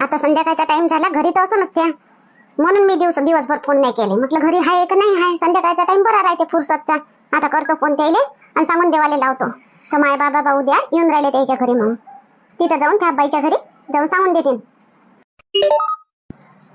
आता संध्याकाळचा टाइम झाला घरी तर असं नसते म्हणून मी दिवस दिवसभर फोन नाही केले. म्हटलं घरी आहे का नाही आहे संध्याकाळचा टाइम बरा राहते फुरसतचा. आता करतो फोन त्याले आणि सांगून देवाले लावतो. तर माय बाबा भाऊ द्या येऊन राहिले त्याच्या घरी म्हणून तिथं जाऊन त्या घरी जाऊन सांगून देतील.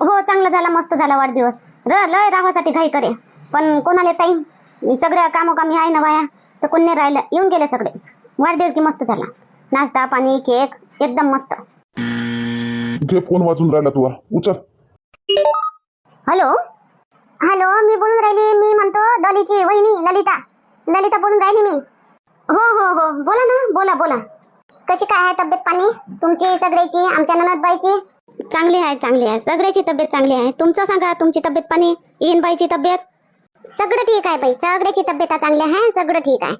हो चांगलं झालं मस्त झाला वाढदिवस. र लय राहासाठी घाई करे. पण कोणाला टाईम सगळ्या कामोकामी आहे ना बाया? तर कोण नाही राहिलं. येऊन गेले सगळे. वाढदिवस की मस्त झाला. नाश्ता पाणी केक एकदम मस्त. घे फोन वाचून राहिला तुला उचल. हॅलो? हॅलो मी बोलून राहिली. मी म्हणतो डॉलीची वहिनी ललिता. ललिता बोलून राहिली मी. हो हो हो. बोला ना. बोला बोला. कशी काय आहे तब्येत पाणी? तुमची सगळ्याची आमच्या ननदबाईची? चांगली आहे चांगली आहे. सगळ्याची तब्येत चांगली आहे. तुमचं सांगा तुमची तब्येत पाणी? येईन बाईची तब्येत? सगळं ठीक आहे बाई. सगळ्याची तब्येत चांगली आहे सगळं ठीक आहे.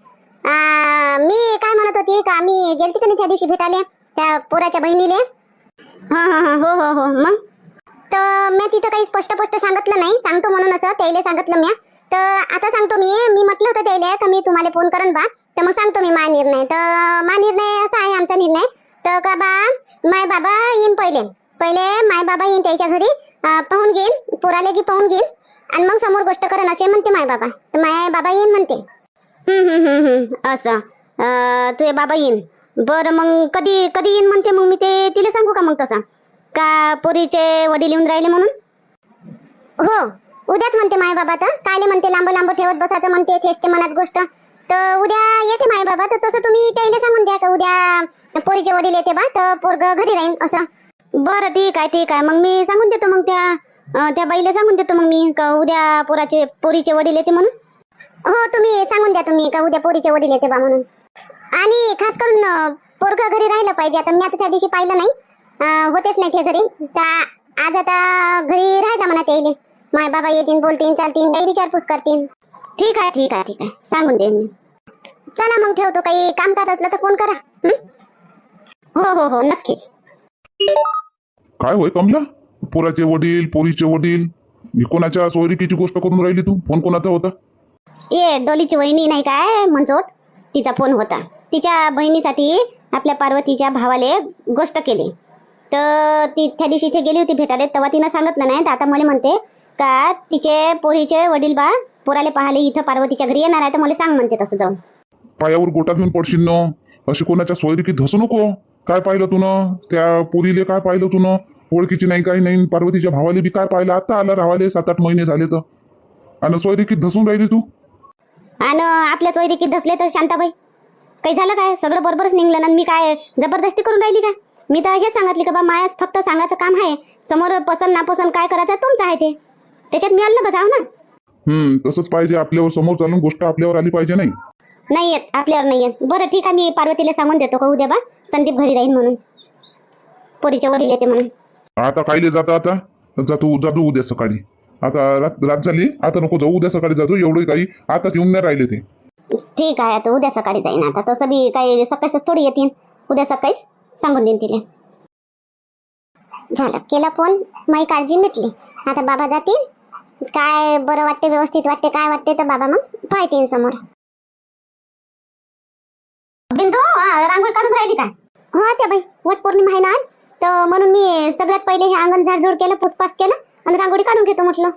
मी काय म्हणत होती का मी गेलती का नाही त्या दिवशी भेटाले त्या पोराच्या बहिणीले? हा हा हा हो हो हो. मग? तर मी तिथं काही स्पष्ट स्पष्ट सांगितलं नाही. सांगतो म्हणून असं त्याला सांगितलं मी तर आता सांगतो मी मी म्हटलं होतं त्याला का मी तुम्हाला फोन करन बा. तर मग सांगतो मी मा निर्णय. तर मा निर्णय असा आहे आमचा निर्णय. तर का बा माय बाबा येईन पहिले. पहिले माय बाबा येईन त्याच्या घरी पाहून घेईन पोराले की पाहून घेईन. आणि मग समोर गोष्ट करन असे म्हणते माय बाबा. तर माय बाबा येईन म्हणते. असं. तुझे बाबा येईन. बरं मग कधी कधी येईन म्हणते मग मी ते तिला सांगू का मग तसं? का पोरीचे वडील येऊन राहिले म्हणून? हो उद्याच म्हणते माय बाबा तर. कायले म्हणते लांब लांब ठेवत बसायचं म्हणते तेच ते मनात गोष्ट. तर उद्या येते माय बाबा तर तसं तुम्ही त्याला सांगून द्या का उद्या पोरीचे वडील येते बा तर पोरग घरी राहीन असं. बरं ठीक आहे ठीक आहे. मग मी सांगून देतो मग त्या त्या बाईला सांगून देतो मग मी का उद्या पोराचे पोरीचे वडील येते म्हणून. हो तुम्ही सांगून द्या तुम्ही का उद्या पोरीचे वडील येते बा म्हणून. आणि खास करून पोरगं घरी राहिलं पाहिजे. आता मी आता त्या दिवशी पाहिलं नाही. अं, होतेच नाही ते घरी. तर आज आता घरी राहायचा म्हणा ते माय बाबा येतील बोलतील चालतील काही विचारपूस करतील ठीक आहे ठीक आहे ठीक आहे. सांगून देईन मी. चला मग ठेवतो काही कामकाज असलं तर फोन करा. हं? हो हो हो नक्कीच. काय होय कमला? पोराचे वडील पोरीचे वडील ही कोणाच्या सोयरिकीची गोष्ट करून राहिली तू? फोन कोणाचा होता? ये डोलीची वहिनी नाही काय मंचोट तिचा फोन होता. तिच्या बहिणीसाठी आपल्या पार्वतीच्या भावाले गोष्ट केली. तर ती त्या दिवशी इथे गेली होती भेटायला तेव्हा तिनं सांगितलं नाही. तर आता मला म्हणते का तिचे पोरीचे वडील बा पोराले पाहाले इथं पार्वतीच्या घरी येणार आहे तर मला सांग म्हणते तसं जाऊन. पायावर गोटा घेऊन पडशील न? अशी कोणाच्या सोयरिकीत धसू नको. काय पाहिलं तू न त्या पुरीले काय पाहिलं तू न ओळखीची नाही काही नाही. पार्वतीच्या भावाले बी काय पाहिलं? आता आला रावाले सात आठ महिने झाले तर. आणि सोयरिकीत धसून राहिली तू? आणि आपल्या चोयरीकीत धसले तर शांताबाई काही झालं काय? सगळं बरोबरच निघलं ना. मी काय जबरदस्ती करून राहिली का? मी तर हेच सांगितली का बा माया फक्त सांगायचं काम आहे. समोर पसंत नापसंत काय करायचं तुमचं आहे ते. त्याच्यात मी आलं बसाव ना. हम्म तसंच पाहिजे. आपल्यावर समोर चालून गोष्ट आपल्यावर आली पाहिजे नाही. नाही येत आपल्यावर नाही येत. बरं ठीक आहे मी पार्वतीला सांगून देतो का उद्या बा? संदीप घरी राहील म्हणून. पोरीच्या वडील येते म्हणून. आता कायले जाता आता? जातो जातो उद्या सकाळी. आता रात रात झाली. आता नको जाऊ उद्या सकाळी जातो. एवढं काही आता येऊन नाही राहिले ते. ठीक आहे आता उद्या सकाळी जाईन आता. तसं बी काही सकाळीच थोडी येतील उद्या सकाळीच सांगून देईन तिला. झालं. केला फोन. माझी काळजी मिटली. आता बाबा जातील. काय बरं वाटते व्यवस्थित वाटते काय वाटते तर बाबा मग पाहतील समोर. बिंदू रांगोळी काढून राहिली का? हो त्या बाई. वट पौर्णिमा आहे ना आज. तर म्हणून मी सगळ्यात पहिले हे अंगण झाडझूड केलं पुसपास केलं आणि रांगोळी काढून घेतो म्हटलं.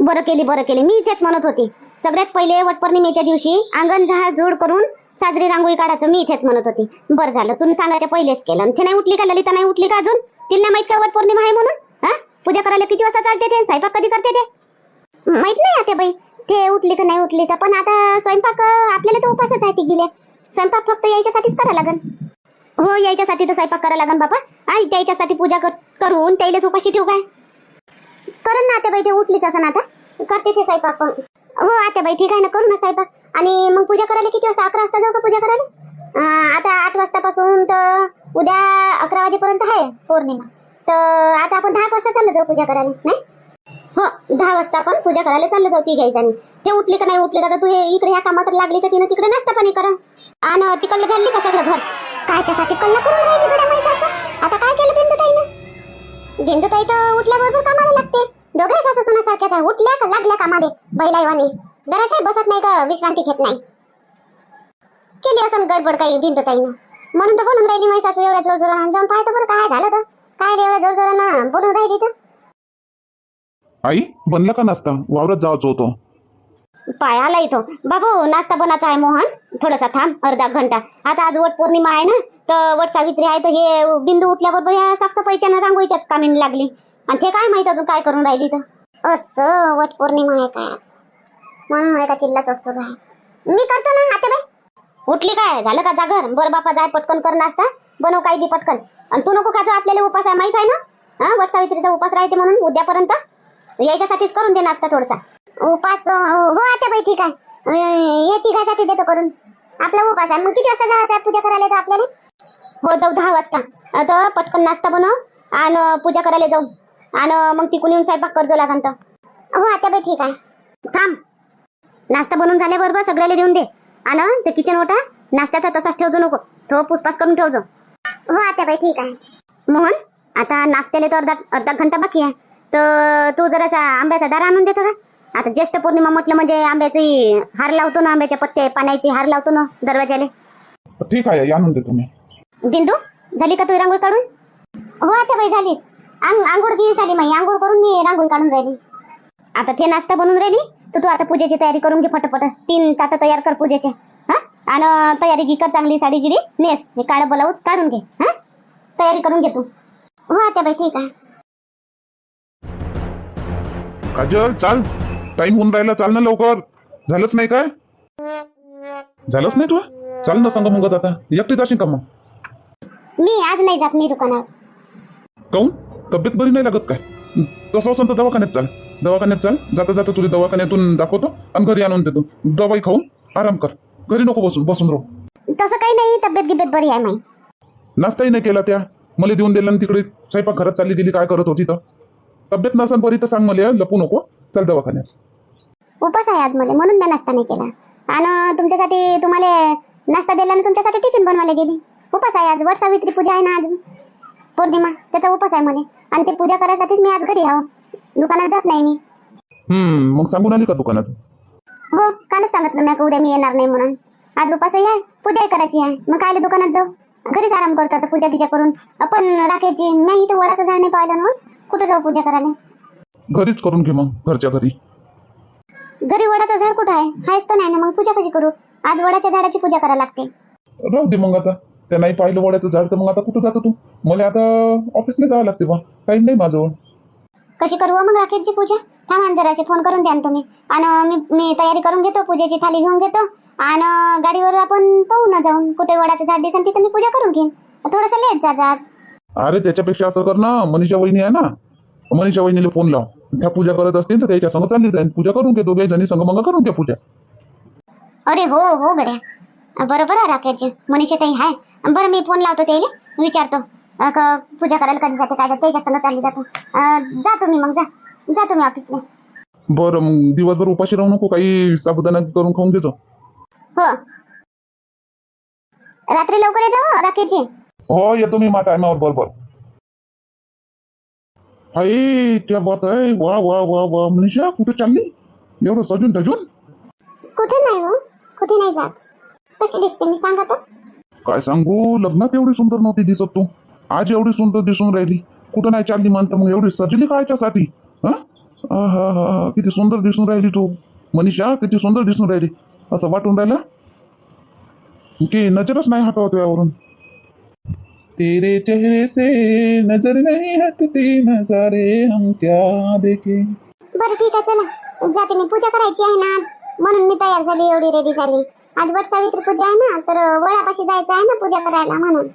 बरं केली बरं केली. मी इथेच म्हणत होती. सगळ्यात पहिले वटपौर्णिमेच्या दिवशी अंगण झाडझूड करून साजरी रांगोळी काढायचं मी इथेच म्हणत होती. बरं झालं. तुम्ही सांगायच्या पहिलेच केलं. ते नाही उठली का ललिता? नाही उठली का अजून? तिला नाही माहीत का वटपौर्णिमा आहे म्हणून? हा? पूजा करायला किती वाजता चालते ते? स्वयंपाक कधी करते ते? माहीत नाही आता बाई. ते उठली का नाही उठली तर. पण आता स्वयंपाक आपल्याला तर उपासच आहे ती गेले स्वयंपाक फक्त यायच्यासाठीच करायला लागेल हो यायच्यासाठी तर स्वयंपाक करायला लागन बाबा आई त्याच्यासाठी पूजा कर- करून त्याला उपाशी ठेवू काय? करण ना बाई ते उठलीच असं आता. करते ते स्वयंपाक पण. हो आता बाई ठीक आहे ना करू ना स्वयंपाक. आणि मग पूजा करायला किती वाजता? अकरा वाजता जाऊ का पूजा करायला? आता आठ वाजतापासून तर उद्या अकरा वाजेपर्यंत आहे पौर्णिमा. तर आता आपण दहा वाजता चाललो जाऊ पूजा करायला नाही? हो दहा वाजता आपण पूजा करायला चाललो जाऊ ती घ्यायचं ते उठली का नाही उठली? का आता तू हे इकडे ह्या कामात लागली तर तिनं तिकडे नाश्ता पाणी करा. आणि तिकडलं झाली का सगळं घर? कायच्यासाठी कल्ला करून राहिली बिंदुताईनं बिंदुताई तर उठल्याबरोबर कामाला लागते. दोघे सासू सुना सारख्याच आहे. उठल्या का लागल्या कामाले? बैलाईवानी. जराशाही बसत नाही का? विश्रांती घेत नाही. केली असं गडबड काही बिंदुताईनं म्हणून तर बोलून राहिली माझी सासू एवढ्या जोर जोरानं जाऊन पाहतो बरं काय झालं तर. काय एवढ्या जोर जोरानं बोलून राहिली तर आई बनला का नाश्ता? वावरात जायचं होतं. पाय आला इथं. बाबू नाश्ता बनाचा आहे मोहन. थोडासा थांब अर्धा घंटा. आता आज वट पौर्णिमा आहे ना तर वट सावित्री आहे तर हे बिंदू उठल्याबरोबर ह्या साफसफाईच्या ना रांगोळीच्याच कामी लागली. आणि ते काय माहीत अजून काय करून राहिली तर? असं वट पौर्णिमा आहे काय आज? म्हणून का चिल्ला चोट आहे. मी करतो ना आता बाई. उठली काय? झालं का जागर? बरं बापा जाय पटकन कर नाश्ता. बनव काही बी पटकन. आणि तू नको खायचं आपल्याला उपास आहे माहीत आहे ना? हा वट सावित्रीचा उपास राहते म्हणून उद्यापर्यंत. याच्यासाठीच करून दे नाश्ता थोडासा. उपास हो आता बाई ठीक आहे. अं, हे तिघासाठी देतो करून. आपला उपास आहे. मग किती वाजता जायचं आहे पूजा करायला तर आपल्याला? हो जाऊ दहा वाजता. आता पटकन नाश्ता बनव आणि पूजा करायला जाऊ. आणि मग तिकून येऊन स्वयंपाक करजो लागन तर हो आता बाई ठीक आहे. थांब. नाश्ता बनवून झाल्याबरोबर सगळ्याला देऊन दे. आणि ते किचन ओटा नाश्त्याचा तसाच ठेवजो नको. तो पुसपास करून ठेवजो. हो आता बाई ठीक आहे. मोहन आता नाश्त्याला तर अर्धा अर्धा घंटा बाकी आहे. तर तू जरासा आंब्याचा डारा आणून देतो का? आता ज्येष्ठ पौर्णिमा म्हटलं म्हणजे आंब्याची हार लावतो ना आंब्याच्या पत्ते पाण्याची हार लावतो ना दरवाजाले ठीक आहे आणून देतो मी बिंदू झाली का तू रांगोळी काढून? हो आता बाई झालीच. आंग आंघोळ की झाली माई आंघोळ करून मी रांगोळी काढून राहिली. आता ते नाश्ता बनवून राहिली तर तू आता पूजेची तयारी करून घे फटाफट. तीन ताट तयार कर पूजेचे हा? आणि तयारी गी कर चांगली साडी गिडी नेस हे काळं ब्लाऊज काढून घे हा? तयारी करून घे तू. हो आता बाई ठीक आहे. काजल चाल. टाइम होऊन राहिला चाल ना लवकर. झालंच नाही काय? झालंच नाही तू चाल ना सांग मग आता. एकटी जाशील का मग? मी आज नाही जात मी दुकानावर. काऊन? तब्येत बरी नाही लागत काय? तसं असेल तर दवाखान्यात चाल. दवाखान्यात चाल. जाता जाता तुला दवाखान्यातून दाखवतो आणि घरी आणून देतो. दवाई खाऊन आराम कर. घरी नको बसून बसून राहू. तसं काही नाही तब्येत गिब्येत बरी आहे माई. नाश्ताही नाही केला त्या. मला देऊन दिला आणि तिकडे स्वयंपाक घरात चालली गेली काय करत होती तर. तब्येत नसन बरी तर सांग मला लपू नको. चल दवाखान्यात. उपास आहे आज मला म्हणून मी नाश्ता नाही केला. आणि तुमच्यासाठी तुम्हाला नाश्ता दिला आणि तुमच्यासाठी टिफिन बनवायला गेली. उपास आहे आज वट सावित्री पूजा आहे ना आज? पौर्णिमा त्याचा उपास आहे मला. आणि ते पूजा करायसाठीच मी आज घरी आहो. दुकानात जात नाही मी. हम्म मग सांगून आली का दुकानात? हो कालच सांगितलं मी का उद्या मी येणार नाही म्हणून. आज उपासही आहे पूजाही करायची आहे. मग कायले दुकानात जाऊ. घरीच आराम करतो आता पूजा गिजा करून. आपण राखायची मी इथं वडाचं झाड नाही पाहिलं ना कुठं जाऊ पूजा करायला? घरीच करून घे मग घरच्या घरी. घरी वडाचं झाड कुठं आहे? हायच तर नाही ना मग पूजा कशी करू? आज वडाच्या झाडाची पूजा करायला लागते. राहू दे मग आता. त्या नाही पाहिलं वड्याचं झाड तर मग आता कुठं जातो तू? मला आता ऑफिसला जावं लागते बा. काही नाही माझं कशी करू मग राकेशची पूजा? थांबा ना जरासे फोन करून द्या ना तुम्ही. आणि मी मी तयारी करून घेतो पूजेची थाली घेऊन घेतो. आणि गाडीवर आपण पाहू ना जाऊन कुठे वडाचं झाड दिसेल तिथं मी पूजा करून घेईन. थोडंसं लेट जा आज. अरे त्याच्यापेक्षा असं कर ना मनीषा वहिनी आहे ना. मनीषा वहिनीला फोन लाव. त्या पूजा करत असतील तर त्याच्या संग चालली जाईल. पूजा करून घे दोघे जणी संग मग करून घ्या पूजा. अरे हो हो गड्या. बरोबर आहे राकेशजी मनीषा ताई आहे बरं मी फोन लावतो त्याला. विचारतो. पूजा करायला कधी जाते काय जाते? त्याच्या संग चालली जातो. अं, जा तुम्ही मग जा. जा तुम्ही ऑफिसला. बरं मग दिवसभर उपाशी राहू नको काही साबुदाणा करून खाऊन घेतो. हो. रात्री लवकर ये जाऊ राकेशजी हो येतो मी मा टायमावर. बरोबर हाय क्या बात आहे. वा वा वा वा. मनीषा कुठे चालली? एवढं सजून धजून? कुठे नाही हो. कुठे नाही जात. कशी दिसते? मी सांगा तर. काय सांगू? लग्नात एवढी सुंदर नव्हती दिसत तू. आज एवढी सुंदर दिसून राहिली. कुठं नाही चालली म्हणतं मग? एवढी सजली कायच्यासाठी हा हा, हा, किती सुंदर दिसून राहिली तू. मनीषा किती सुंदर दिसून राहिली. असं वाटून राहिलं? की नजरच नाही हटवत यावरून. तेरे चेहरे से नजर नहीं हटती नजारे हम क्या देखे? बरं ठीक आहे चला. जाते मी पूजा करायची आहे ना आज. म्हणून मी तयार झाली एवढी रेडी झाली. आज वट सावित्री पूजा आहे ना तर वडापाशी जायचं आहे ना पूजा करायला म्हणून.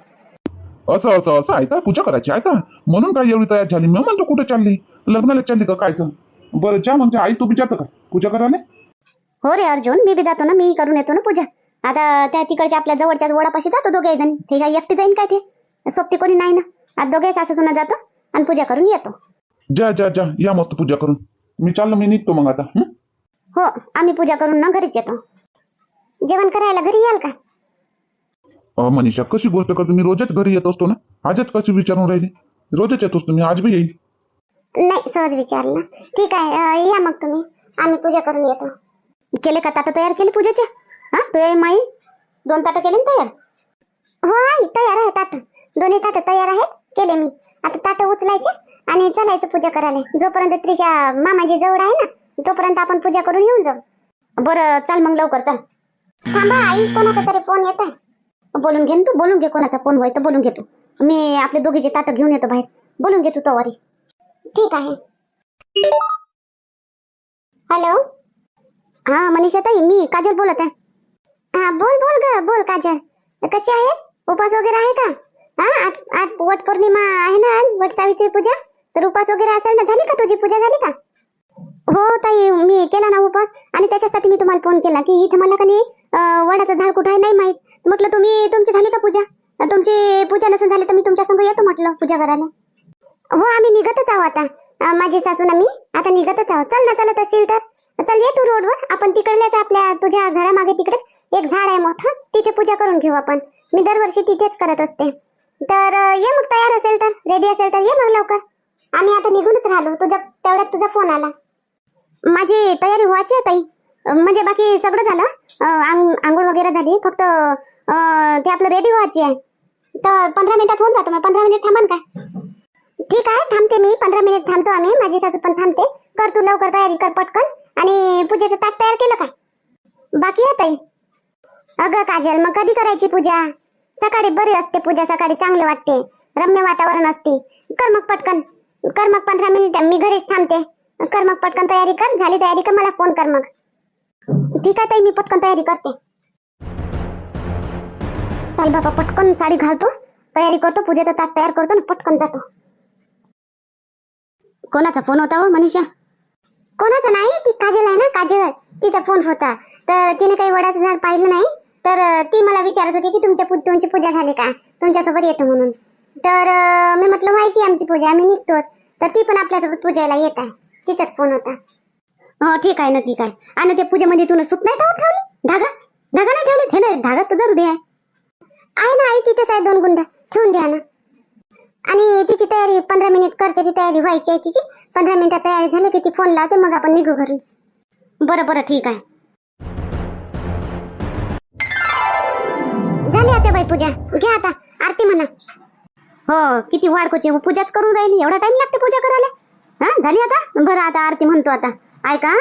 असं असं असं आहे का पूजा करायची आहे का म्हणून काय एवढी तयार झाली? मी म्हणतो कुठे चालली? लग्नाला चालली का काय तर? बरं जा म्हणजे आई तू बी जातं का? पूजा करायला? हो रे अर्जुन मी बी जातो ना मी करून येतो ना पूजा. आता त्या तिकडच्या आपल्या जवळच्याच वडापाशी जातो दोघे जण ते काय एकटी जाईन काय ते? सोबती कोणी नाही ना. आज दोघे सासू सुना जातो आणि पूजा करून येतो. जा जा जा. या मस्त पूजा करून. मी चाललो मी निघतो मग आता. हं? हो आम्ही पूजा करून ना घरीच येतो. जेवण करायला घरी याल का? अहो, मनीषा कशी गोष्ट करतो? मी रोजच घरी येत असतो ना. आजच कशी विचारून राहिली? रोजच येत असतो मी. आज बी येईल. नाही सहज विचारलं ठीक आहे अं, या मग तुम्ही. आम्ही पूजा करून येतो. केले का ताटं तयार केली पूजेच्या? हा? तू माई. दोन ताटं केले ना तयार? हो आई तयार आहे ताट. दोन्ही ताटं तयार आहेत. केले मी. आता ताटं उचलायचे आणि चालायचं पूजा करायला. जोपर्यंत त्रिशा मामाजी जवळ आहे ना तोपर्यंत आपण पूजा करून येऊन जाऊ. बरं चाल मग लवकर चाल. थांबा आई कोणाचा तरी फोन येत आहे बोलून घे तू बोलून घे कोणाचा फोन होय तर बोलून घे तू. मी आपले दोघीचे ताटं घेऊन येतो बाहेर. बोलून घे तू तवारी. ठीक आहे. हॅलो? हा मनीषा ताई मी काजल बोलत आहे. हा बोल बोल ग बोल काजल. कशी आहेस? उपास वगैरे आहे का? हा आज आज वट पौर्णिमा आहे ना आज वट सावित्री पूजा? तर उपास वगैरे असेल ना झाली का तुझी पूजा झाली का? हो ताई मी केला ना उपास. आणि त्याच्यासाठी मी तुम्हाला फोन केला की इथे मला कधी वडाचं झाड कुठं आहे नाही माहीत. म्हटलं तुम्ही तुमची झाली का पूजा? तुमची पूजा नसेल झाली तर मी तुमच्या संग येतो म्हटलं पूजा करायला. हो आम्ही निघतच आहोत आता. माझी सासू ना मी आता निघतच आहोत. चल ना चलत असेल तर. चल ये तू रोडवर. आपण तिकडल्याच आपल्या तुझ्या घरामागे तिकडेच. एक झाड आहे मोठं तिथे पूजा करून घेऊ आपण. मी दरवर्षी तिथेच करत असते. तर ये मग तयार असेल तर रेडी असेल तर ये मग लवकर. आम्ही आता निघूनच राहिलो. तुझा तेवढ्यात तुझा फोन आला. माझी तयारी व्हायची आहे ताई. म्हणजे बाकी सगळं झालं. आंग- आंघोळ वगैरे झाली. फक्त ते आपलं रेडी व्हायची आहे. तर पंधरा मिनिटात होऊन जातो मग. पंधरा मिनिट थांबान काय ठीक आहे थांबते मी. पंधरा मिनिट थांबतो आम्ही. माझी सासू पण थांबते. कर तू लवकर तयारी कर पटकन. आणि पूजेचं ताट तयार केलं का? बाकी आहे ताई. अगं काजल मग कधी करायची पूजा? सकाळी बरी असते पूजा सकाळी चांगले वाटते. रम्य वातावरण असते. कर मग पटकन. कर मग पंधरा मिनिट मी घरीच थांबते. कर मग पटकन तयारी कर. झाली तयारी कर. मला फोन कर मग. ठीक आहे ताई मी पटकन तयारी करते. चल बाबा पटकन साडी घालतो. तयारी करतो. पूजेचा ताट तयार करतो ना पटकन जातो. कोणाचा फोन होता हो मनीषा? कोणाचा नाही? ती काजल आहे ना काजल. तिचा फोन होता. तर तिने काही वडाचं झाड पाहिलं नाही. तर ती मला विचारत होती की तुमच्या पू- तुमची पूजा झाली का? तुमच्यासोबत येतो म्हणून. तर मी म्हटलं व्हायची आमची पूजा आम्ही निघतो. तर ती पण आपल्यासोबत पूजायला येत आहे. तिचाच फोन होता. हो ठीक आहे ना ठीक आहे. आणि ते पूजेमध्ये तुला सुख नाही का ठेवली? धागा? धागा नाही ठेवले? ठेवले धागा तर जरूर आहे आहे ना आई तिथेच आहे दोन गुंड. ठेवून द्या ना. आणि तिची तयारी पंधरा मिनिट करते ती तयारी व्हायची आहे तिची. पंधरा मिनिटात तयारी झाली की ती फोन लावते मग आपण निघू घरून बरं बरं ठीक आहे. झाली आता बाई पूजा. घ्या आता आरती म्हणा. हो किती वाढकोची पूजाच करून राहिली. एवढा टाइम लागते पूजा करायला? हा झाली आता? बरं आता आरती म्हणतो आता. ऐका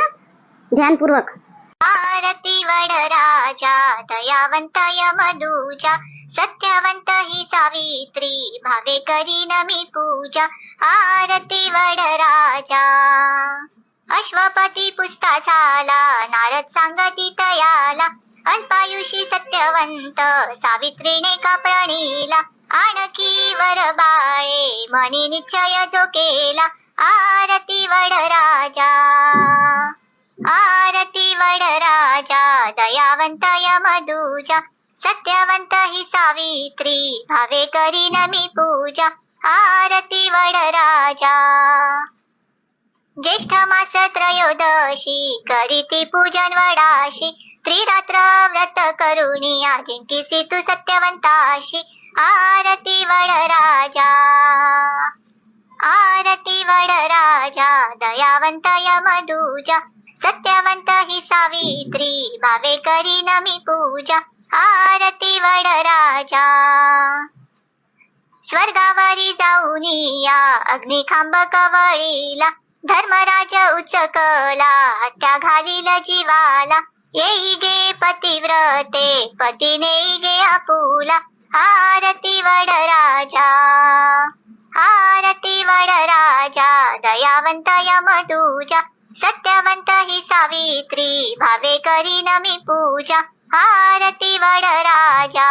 ध्यानपूर्वक. आरती वड राजा दयावंत यमदूजा सत्यवंत ही सावित्री भावे करीन मी पूजा. आरती वड राजा. अश्वपती पुस्ता झाला नारद सांगती तयाला. अल्पायुषी सत्यवंत सावित्रीने का प्रणीला आणखी वर बाळे मनी निश्चय जो केला आरती वड राजा आरती वड राजा दयावंत यमदूजा सत्यवंत ही सावित्री भावे करीन मी पूजा आरती वड राजा ज्येष्ठ मास त्रयोदशी करीती पूजन वडाशी त्रिरात्र व्रत करुणिया जिंकिसी तू सत्यवंताशी आरती वड राजा. आरती वड राजा दयावंत यमदूजा सत्यवंत ही सावित्री भावे करीन मी पूजा आरती वड राजा. स्वर्गावरी जाऊनी या अग्निखांब कवळीला धर्मराज उचकला हत्या घालील जीवाला. येई गे पतिव्रते पतीने गे आपुला हारती वड राजा आरती वड राजा दयावंत यमदूजा सत्यवंत ही सावित्री भावे करीन मी पूजा हारती वड राजा